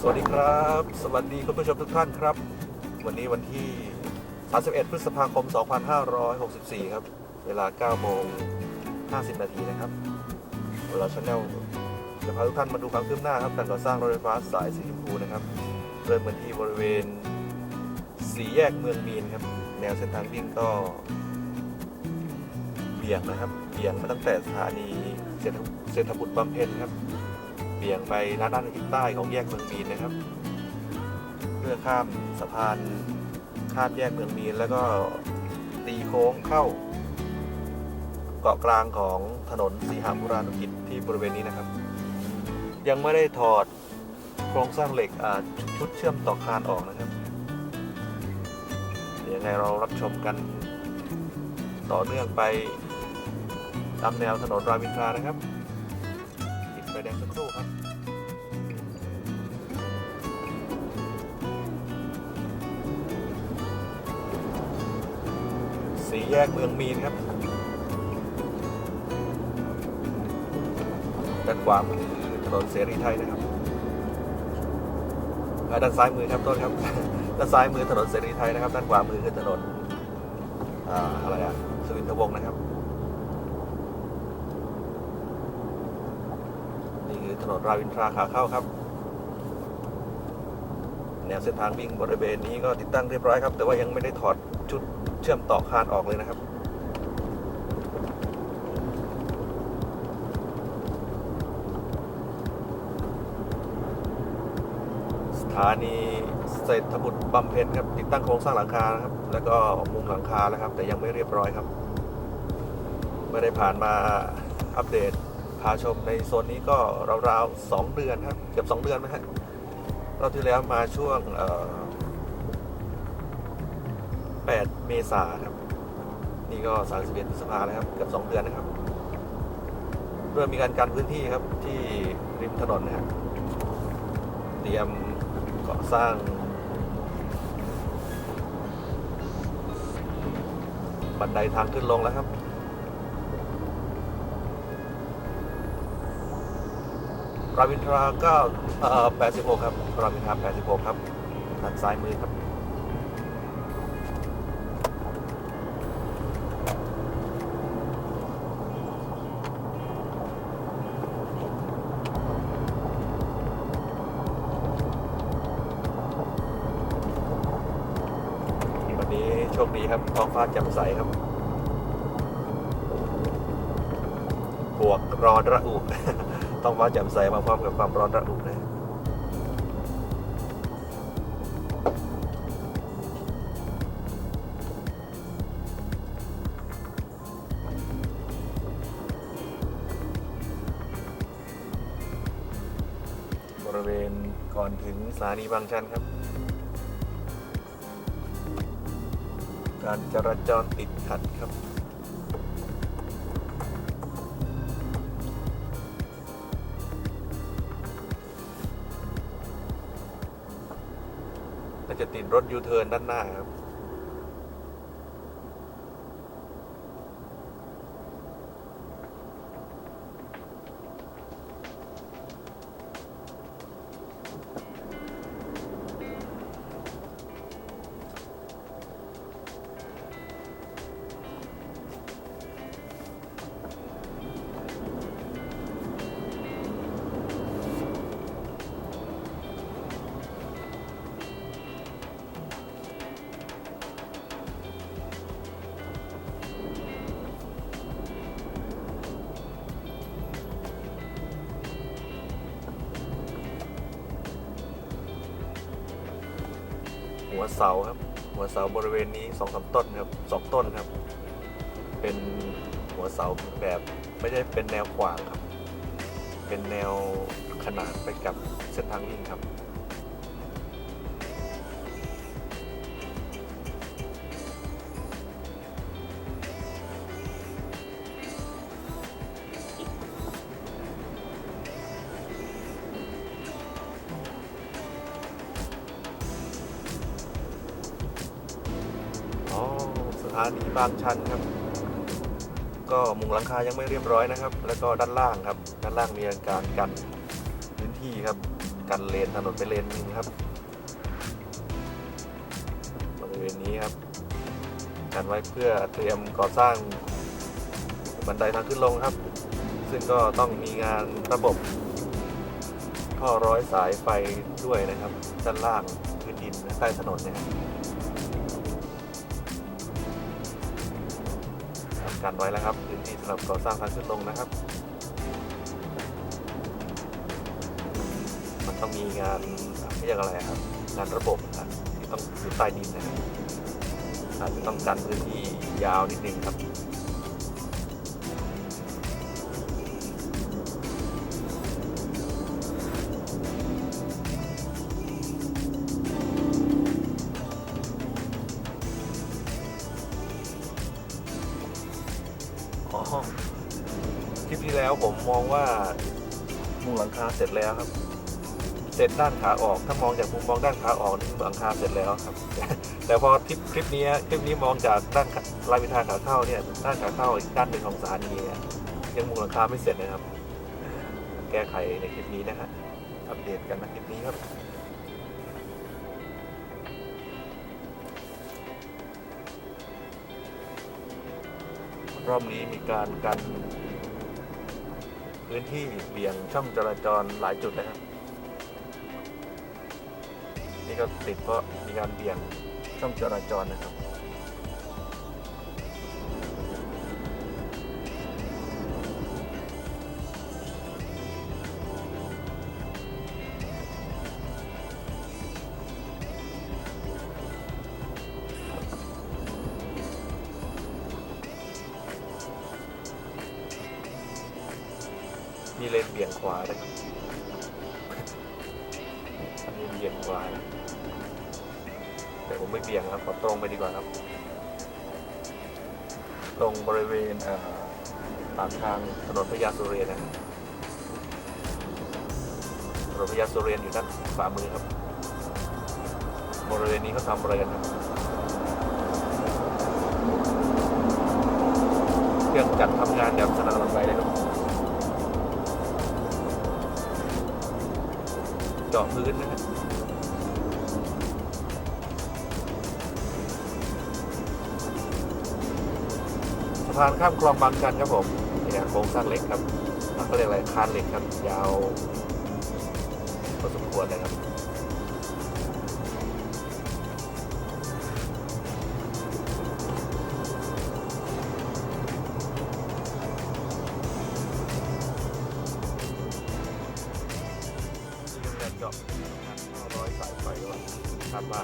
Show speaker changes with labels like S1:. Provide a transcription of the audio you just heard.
S1: สวัสดีครับ สวัสดีคุณผู้ชมทุกท่านครับ วันนี้วันที่ 31 พฤษภาคม 2564 ครับ เวลา 9 โมง 50 นาทีนะครับเวลาชาแนลจะพาทุกท่านมาดูความคืบหน้าครับการก่อสร้างรถไฟฟ้าสายสีชมพูนะครับ เริ่มกันที่บริเวณสี่แยกเมืองมีนครับ แนวเส้นทางวิ่งก็เบี่ยงนะครับเบี่ยงมาตั้งแต่สถานีเศรษฐเศรษฐบุตรบำเพ็ญครับ เบี่ยงไปด้านด้านทิศใต้ของแยกเมืองมีนนะครับ เพื่อข้ามสะพานข้ามแยกเมืองมีนแล้วก็ตีโค้งเข้า เกาะกลางของถนนสีหามุรานุกิจที่บริเวณนี้นะครับ ยังไม่ได้ถอดโครงสร้างเหล็กชุดเชื่อมต่อคานออกนะครับเดี๋ยวยังไงเรารับชมกันต่อเนื่องไปตามแนวถนนรามอินทรานะครับ ไฟแดงสักครู่ครับสีแยกเมืองมีนครับด้านขวามือถนนเสรีไทยนะครับด้านซ้ายมือครับต้นครับ ด้านซ้ายมือถนนเสรีไทยนะครับ ด้านขวามือคือถนนออะไรอะสุวินทวงศ์นะครับ นี่คือ ถนนรามอินทราขาเข้าครับ แนวเส้นทางวิ่งบริเวณนี้ก็ติดตั้งเรียบร้อยครับ แต่ว่ายังไม่ได้ถอดชุดเชื่อมต่อคานออกเลยนะครับสถานีเศรษฐบุตรบำเพ็ญครับติดตั้งโครงสร้างหลังคานะครับ แล้วก็มุงหลังคาแล้วครับ แต่ยังไม่เรียบร้อยครับ ไม่ได้ผ่านมาอัปเดต พาชมในโซนนี้ก็ราวๆสองเดือนครับเกือบสองเดือนไหมฮะรอบที่แล้วมาช่วงเอ่อ8เมษาครับ นี่ก็31พฤษภาแล้วครับเกือบสองเดือนนะครับเริ่มมีการกันพื้นที่ครับที่ริมถนนนะครับเตรียมก่อสร้างบันไดทางขึ้นลงแล้วครับ รามอินทราก็เอ่อ86ครับรามอินทรา86ครับด้านซ้ายมือครับวันนี้โชคดีครับท้องฟ้าแจ่มใสครับบวกรอระอุ ต้องฟ้าแจ่มใสมาพร้อมกับความร้อนระอุนะบริเวณก่อนถึงสถานีบางชันครับ การจราจรติดขัดครับ น่าจะติดรถยูเทิร์นด้านหน้าครับ หัวเสาครับ หัวเสาบริเวณนี้สองสามต้นครับสองต้นครับ เป็นหัวเสาแบบไม่ได้เป็นแนวขวางครับ เป็นแนวขนานไปกับเส้นทางวิ่งครับานีบางชันครับ ก็มุงหลังคายังไม่เรียบร้อยนะครับ แล้วก็ด้านล่างครับ ด้านล่างมีการกันพื้นที่ครับ กันเลนถนนไปเลนหนึงครับบริเวณนี้ครับกันไว้เพื่อเตรียมก่อสร้างบันไดทางขึ้นลงครับ ซึ่งก็ต้องมีงานระบบท่อร้อยสายไฟด้วยนะครับ ด้านล่างพื้นดินใต้ถนนเนี่ย กันไว้แล้วครับพื้นที่สำหรับก่อสร้างทางขึ้นลงนะครับ มันต้องมีงานเรียกอะไรครับ งานระบบนะที่ต้องอยู่ใต้ดินนะครับอาจจะต้องกันพื้นที่ยาวนิดนึงครับ อ๋อคลิปที่แล้วผมมองว่ามุงหลังคาเสร็จแล้วครับ เสร็จด้านขาออก ถ้ามองจากมุมมองด้านขาออกนี่หลังคาเสร็จแล้วครับ แต่พอคลิปคลิปนี้คลิปนี้มองจากด้านขารายวิทาขาเข้าเนี่ยด้านขาเข้าอีกด้านหนึ่งของสถานีเนี่ยยังมุงหลังคาไม่เสร็จนะครับ แก้ไขในคลิปนี้นะฮะอัปเดตกันนะคลิปนี้ครับ รอบนี้มีการกันพื้นที่เบี่ยงช่องจราจรหลายจุดนะครับ นี่ก็ติดเพราะมีการเบี่ยงช่องจราจรนะครับ มีเลนเบี่ยงขวาด้วยครับเลนเบี่ยงขวานะแต่ผมไม่เบี่ยงครับขอตรงไปดีกว่าครับ ตรงบริเวณเอ่อปากทางถนนพญาสุเรนนะถนนพญาสุเรนอยู่ด้านขวามือครับ บริเวณนี้เขาทำอะไรกันครับเครื่องจักรทำงานแบบสนั่นหวั่นไหวเลยครับ เจาะพื้นนะฮะสะพานข้ามคลองบางกันครับผมเนี่ยโครงสร้างเหล็กครับแล้วก็เรียกอะไรคานเหล็กครับยาวพอสมควรเลยครับ เรียนเจาะ500สายไฟว่าคาดว่า